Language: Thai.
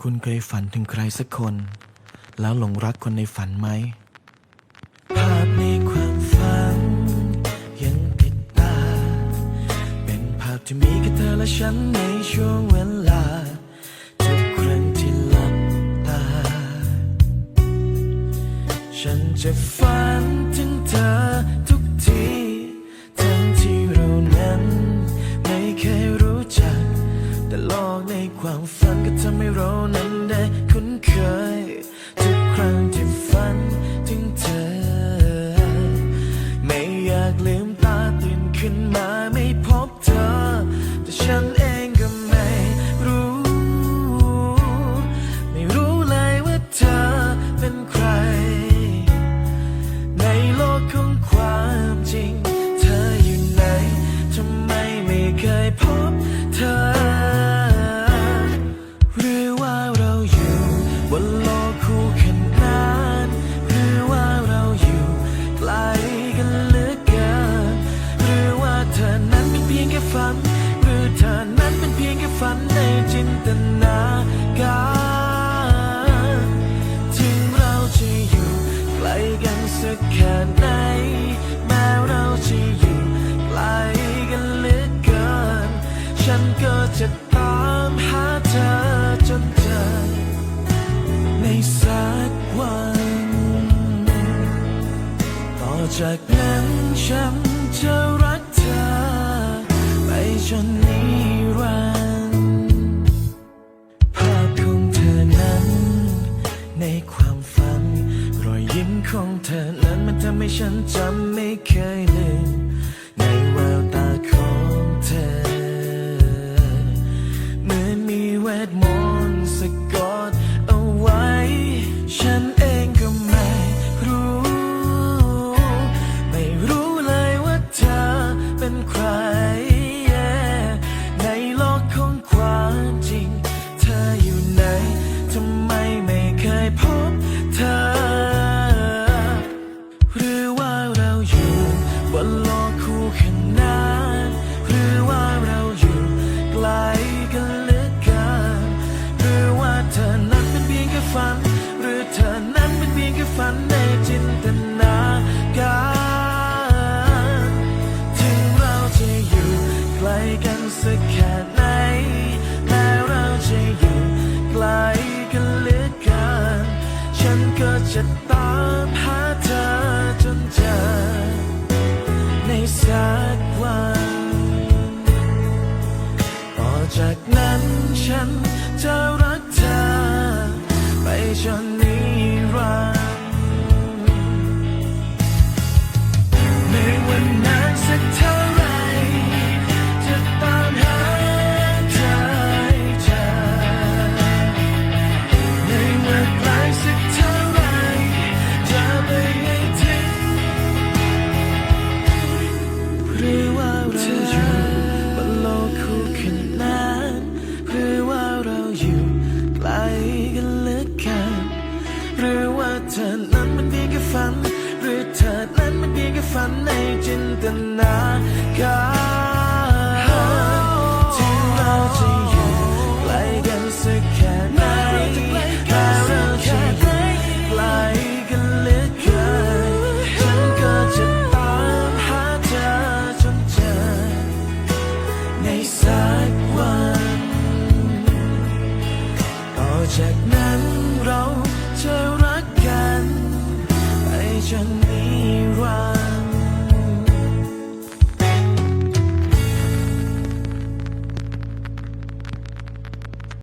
คุณเคยฝันถึงใครสักคน แล้วหลงรักคนในฝันไหม ภาพในความฝัน ยังติดตา เป็นภาพที่มีแค่เธอและฉันในช่วงเวลา ทุกครั้งที่หลับตา ฉันจะฝันถึงเธอทุกทีทั้งที่เรานั้น ไม่เคยรู้จัก แต่โลกในความฝัน เรานั้นได้คุ้นเคย ทุกครั้งที่ฝันถึงเธอ ไม่อยากลืมตาตื่นขึ้นมาไม่พบเธอ แต่ฉัน สักแค่ไหน แม้เราจะอยู่ไกลกันเหลือเกิน ฉันก็จะตามหาเธอจนเจอในสักวัน ต่อจากนั้นฉันจะรักเธอ ไปจนนิ จำไม่เคยลืมในแววตาของเธอ เหมือนมีเวทมนต์สะกดเอาไว้ ฉัน ขนานหรือว่าเราอยู่ไกลกันเหลือเกินหรือว่าเธอนั้นเป็นเพียงแค่ฝัน หรือเธอนั้นเป็นเพียงแค่ฝันในจินตนาการถึงเราจะอยู่ไกลกันสักแค่ไหนแม้เราจะอยู่ไกลกันเหลือเกินฉันก็จะตามหาเธอจนเจอ สักวันต่อจากนั้นฉันจะรักเธอไปจน ตนาการที่เราจะอยู่ใกลกันสักแค่ไหนแต่เราจะอยู่ไกลกันเลือเกินฉันก็จะตามหาเธอจนเจอในสักวันต่อจากนั้นเราจะรักกันไปจน